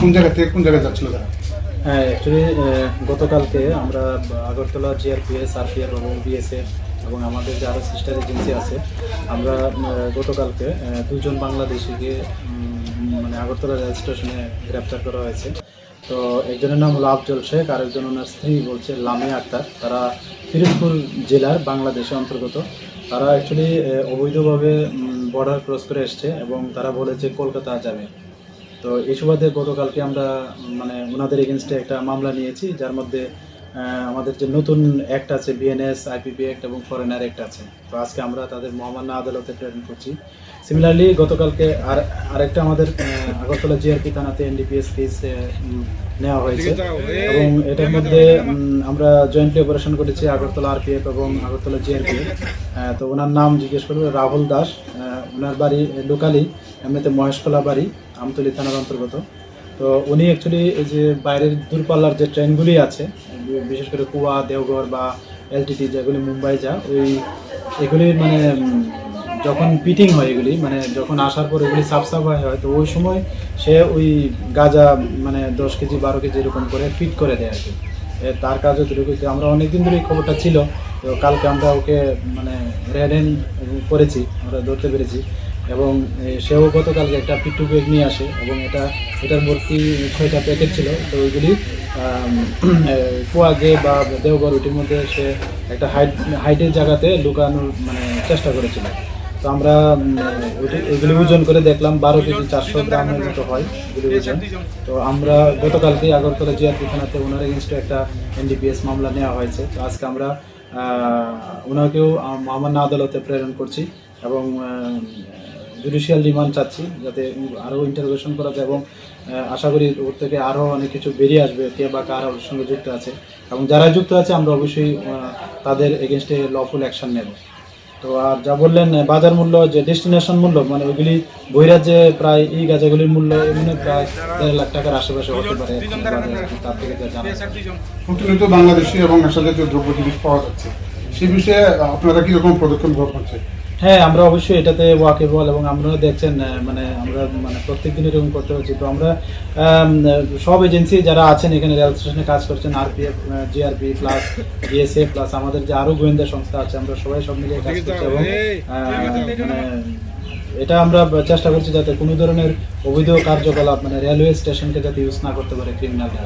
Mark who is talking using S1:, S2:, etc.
S1: কোন জায়গা থেকে কোন জায়গায় যাচ্ছিল তারা?
S2: হ্যাঁ অ্যাকচুয়ালি গতকালকে আমরা আগরতলা জিআরপিএস আরপিএফ এবং বিএসএফ এবং আমাদের যে আরও সিস্টার এজেন্সি আছে, আমরা গতকালকে দুজন বাংলাদেশিকে মানে আগরতলা রেল স্টেশনে গ্রেপ্তার করা হয়েছে। তো একজনের নাম হলো আফজল শেখ আর একজন ওনার স্ত্রী বলছে লামিয়া আক্তার। তারা ফিরোজপুর জেলার বাংলাদেশে অন্তর্গত। তারা অ্যাকচুয়ালি অবৈধভাবে বর্ডার ক্রস করে এসছে এবং তারা বলেছে কলকাতা যাবে। তো এই সুবাদে গতকালকে আমরা মানে ওনাদের এগেনস্টে একটা মামলা নিয়েছি, যার মধ্যে আমাদের যে নতুন অ্যাক্ট আছে বিএনএস আইপিপি অ্যাক্ট এবং ফরেনার অ্যাক্ট আছে। তো আজকে আমরা তাদের মহামান্য আদালতে প্রেরণ করছি। সিমিলারলি গতকালকে আর, আরেকটা আমাদের আগরতলা জিআরপি থানাতে এনডিপিএস কেস নেওয়া হয়েছে। এবং এটার মধ্যে আমরা জয়েন্টলি অপারেশন করেছি আগরতলা আরপিএফ এবং আগরতলা জিআরপি তো ওনার নাম জিজ্ঞেস করবে রাহুল দাস। ওনার বাড়ি লোকালি, এমনিতে মহেশখোলা বাড়ি, আমতলী থানার অন্তর্গত। তো উনি অ্যাকচুয়ালি এই যে বাইরের দূরপাল্লার যে ট্রেনগুলি আছে, বিশেষ করে কুয়া, দেওঘর বা এলটিটি যেগুলি মুম্বাই যা, ওই এগুলি মানে যখন পিটিং হয় এগুলি মানে যখন আসার পর এগুলি সাফ সাফাই হয় তো ওই সময় সে ওই গাজা মানে দশ কেজি, বারো কেজি এরকম করে ফিট করে দেয় আর কি। তার কাজও দুটো আমরা অনেকদিন ধরে এই খবরটা ছিল তো কালকে আমরা ওকে মানে রেডেন করেছি, আমরা ধরতে পেরেছি। এবং সেও গতকালকে একটা পিট্টু ব্যাগ নিয়ে আসে, এবং এটা, এটার ভর্তি ছয়টা প্যাকেট ছিল। তো ওইগুলি কুয়াগে বা দেওঘর ওটির মধ্যে সে একটা হাইট হাইটের জায়গাতে লুকানোর মানে চেষ্টা করেছিল। তো আমরা এগুলি ওজন করে দেখলাম, বারো কেজি চারশো গ্রামের মতো হয় এগুলি ওজন তো আমরা গতকালকে আগরতলা জিআরপি থানাতে ওনার এগেনস্টে একটা এনডিপিএস মামলা নেওয়া হয়েছে। তো আজকে আমরা ওনাকেও মহামান্য আদালতে প্রেরণ করছি এবং জুডিশিয়াল রিমান্ড চাচ্ছি যাতে আরও ইন্টারভেশন করা যায় এবং আশা করি ওর থেকে আরও অনেক কিছু বেরিয়ে আসবে, কে বা কার ওর সঙ্গে যুক্ত আছে। এবং যারা যুক্ত আছে, আমরা অবশ্যই তাদের এগেনস্টে লফুল অ্যাকশন নেব। তো আর যা বললেন বাজার মূল্য, যে ডেস্টিনেশন মূল্য মানে ওইগুলি বহিরাজ্যে প্রায় এই গাছাগুলির মূল্য এমনি প্রায় দেড় লাখ টাকার আশেপাশে হতে পারে। তার থেকে যা জানা
S1: বাংলাদেশি এবং নেশাজাতীয় দ্রব্য জিনিস পাওয়া যাচ্ছে, সে বিষয়ে আপনারা কীরকম পদক্ষেপ গ্রহণ করছেন?
S2: হ্যাঁ আমরা অবশ্যই এটাতে ওয়াকেবল এবং আপনারা দেখছেন মানে আমরা মানে প্রত্যেক দিন এরকম করতে হচ্ছে। তো আমরা সব এজেন্সি যারা আছেন এখানে রেল স্টেশনে কাজ করছেন RPF GRP plus BSF plus আমাদের যে আরও গোয়েন্দা সংস্থা আছে, আমরা সবাই সব মিলিয়ে কাজ করছি এবং মানে এটা আমরা চেষ্টা করছি যাতে কোনো ধরনের অবৈধ কার্যকলাপ মানে রেলওয়ে স্টেশনকে যাতে ইউজ না করতে পারে ক্রিমিনালরা